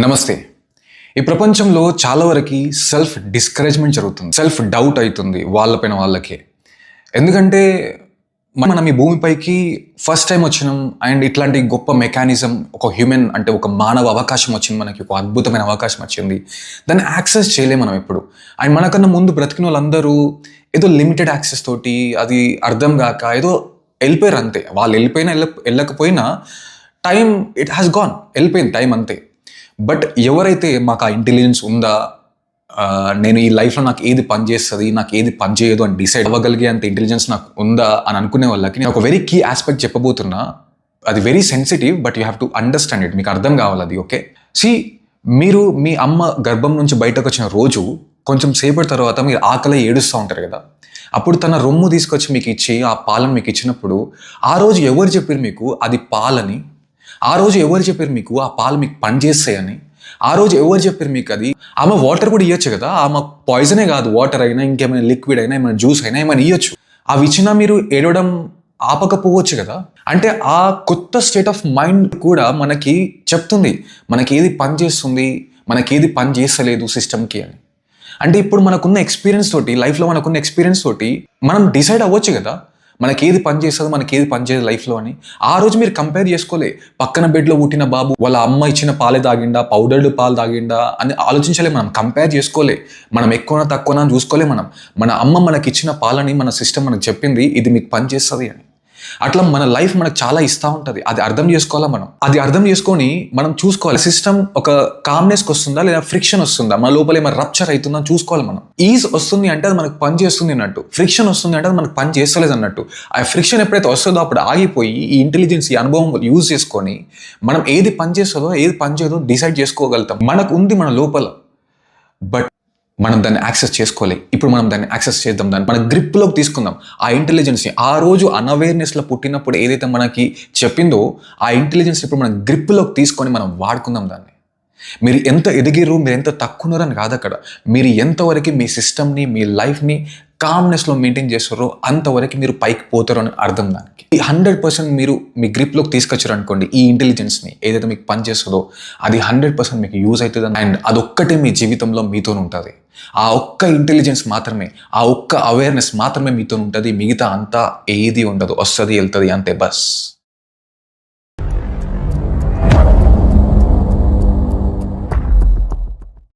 నమస్తే. ఈ ప్రపంచంలో చాలా వరకు సెల్ఫ్ డిస్కరేజ్మెంట్ జరుగుతుంది. సెల్ఫ్ డౌట్ అవుతుంది వాళ్ళపైన వాళ్ళకే. ఎందుకంటే మనం ఈ భూమిపైకి ఫస్ట్ టైం వచ్చినాం అండ్ ఇట్లాంటి గొప్ప మెకానిజం ఒక హ్యూమన్ అంటే ఒక మానవ అవకాశం వచ్చింది మనకి ఒక అద్భుతమైన అవకాశం వచ్చింది. దాన్ని యాక్సెస్ చేయలేము మనం ఎప్పుడు అండ్ మనకన్నా ముందు బ్రతికిన వాళ్ళందరూ ఏదో లిమిటెడ్ యాక్సెస్ తోటి అది అర్థం కాక ఏదో వెళ్ళిపోయారు అంతే. వాళ్ళు వెళ్ళిపోయినా వెళ్ళ వెళ్ళకపోయినా టైం ఇట్ హ్యాస్ గాన్. వెళ్ళిపోయింది టైం అంతే. బట్ ఎవరైతే మాకు ఆ ఇంటెలిజెన్స్ ఉందా నేను ఈ లైఫ్లో నాకు ఏది పనిచేస్తుంది నాకు ఏది పనిచేయదు అని డిసైడ్ అవ్వగలిగే అంత ఇంటెలిజెన్స్ నాకు ఉందా అని అనుకునే వాళ్ళకి నేను ఒక వెరీ కీ ఆస్పెక్ట్ చెప్పబోతున్నా. అది very sensitive but you have to understand it మీకు అర్థం కావాలి అది ఓకే సి మీరు మీ అమ్మ గర్భం నుంచి బయటకు వచ్చిన రోజు కొంచెం సేపటి తర్వాత మీరు ఆకలి ఏడుస్తూ ఉంటారు కదా? అప్పుడు తన రొమ్ము తీసుకొచ్చి మీకు ఇచ్చి ఆ పాలను మీకు ఇచ్చినప్పుడు ఆ రోజు ఎవరు చెప్పారు మీకు? అది పాలని ఆ రోజు ఎవరు చెప్పారు మీకు ఆ పాలు మీకు పనిచేస్తాయని? ఆ రోజు ఎవరు చెప్పారు మీకు అది? ఆమె వాటర్ కూడా ఇవ్వచ్చు కదా? ఆమె పాయిజనే కాదు. వాటర్ అయినా ఇంకేమైనా లిక్విడ్ అయినా ఏమైనా జ్యూస్ అయినా ఏమైనా ఇవ్వచ్చు అవి ఇచ్చినా మీరు ఏడవడం ఆపకపోవచ్చు కదా? అంటే ఆ కొత్త స్టేట్ ఆఫ్ మైండ్ కూడా మనకి చెప్తుంది. మనకి ఏది పని చేస్తుంది మనకి ఏది పని చేస్తలేదు సిస్టమ్కి అని. అంటే ఇప్పుడు మనకున్న ఎక్స్పీరియన్స్ తోటి లైఫ్లో మనకున్న ఎక్స్పీరియన్స్ తోటి మనం డిసైడ్ అవ్వచ్చు కదా? మనకి ఏది పని చేస్తుంది మనకి ఏది పని చేయదు లైఫ్లో అని. ఆ రోజు మీరు కంపేర్ చేసుకోలే. పక్కన బెడ్లో పుట్టిన బాబు వాళ్ళ అమ్మ ఇచ్చిన పాలే తాగిండా పౌడర్డ్ పాలు తాగిండా అని ఆలోచించలే మనం. కంపేర్ చేసుకోలే. మనం ఎక్కువనా తక్కువనా చూసుకోలే మనం. మన అమ్మ మనకి ఇచ్చిన పాలని మన సిస్టమ్ మనకు చెప్పింది ఇది మీకు పని చేస్తుంది అని. అట్లా మన లైఫ్ మనకు చాలా ఇస్తూ ఉంటుంది. అది అర్థం చేసుకోవాలా మనం? అది అర్థం చేసుకొని మనం చూసుకోవాలి. సిస్టమ్ ఒక కామ్నెస్కి వస్తుందా లేదా ఫ్రిక్షన్ వస్తుందా? మన లోపల ఏమైనా రప్చర్ అవుతుందా చూసుకోవాలి మనం. ఈజ్ వస్తుంది అంటే అది మనకు పని చేస్తుంది అన్నట్టు. ఫ్రిక్షన్ వస్తుంది అంటే అది మనకు పని చేస్తలేదు అన్నట్టు. ఆ ఫ్రిక్షన్ ఎప్పుడైతే వస్తుందో అప్పుడు ఆగిపోయి ఈ ఇంటెలిజెన్స్ ఈ అనుభవం యూజ్ చేసుకొని మనం ఏది పని చేస్తుందో ఏది పని చేయదో డిసైడ్ చేసుకోగలుగుతాం. మనకు ఉంది మన లోపల. బట్ మనం దాన్ని యాక్సెస్ చేసుకోలే ఇప్పుడు మనం దాన్ని యాక్సెస్ చేద్దాం. దాన్ని మన గ్రిప్లోకి తీసుకుందాం. ఆ ఇంటెలిజెన్స్ని ఆ రోజు అన్అవేర్నెస్లో పుట్టినప్పుడు ఏదైతే మనకి చెప్పిందో ఆ ఇంటెలిజెన్స్ ఇప్పుడు మనం గ్రిప్లోకి తీసుకొని మనం వాడుకుందాం దాన్ని. మీరు ఎంత ఎదిగిరు మీరు ఎంత తక్కువనరని కాదు అక్కడ మీరు ఎంతవరకు మీ సిస్టమ్ని మీ లైఫ్ని కామ్నెస్లో మెయింటైన్ చేస్తారో అంతవరకు మీరు పైకి పోతారు అని అర్థం దానికి. ఈ హండ్రెడ్ పర్సెంట్ మీరు మీ గ్రిప్లోకి తీసుకొచ్చారు అనుకోండి ఈ ఇంటెలిజెన్స్ని ఏదైతే మీకు పని చేస్తుందో అది హండ్రెడ్ పర్సెంట్ మీకు యూజ్ అవుతుంది అండ్ అదొక్కటే మీ జీవితంలో మీతో ఉంటుంది. ఆ ఒక్క ఇంటెలిజెన్స్ మాత్రమే ఆ ఒక్క అవేర్నెస్ మాత్రమే మీతో ఉంటుంది మిగతా అంతా ఏది ఉండదు వస్తుంది వెళ్తుంది అంతే బస్.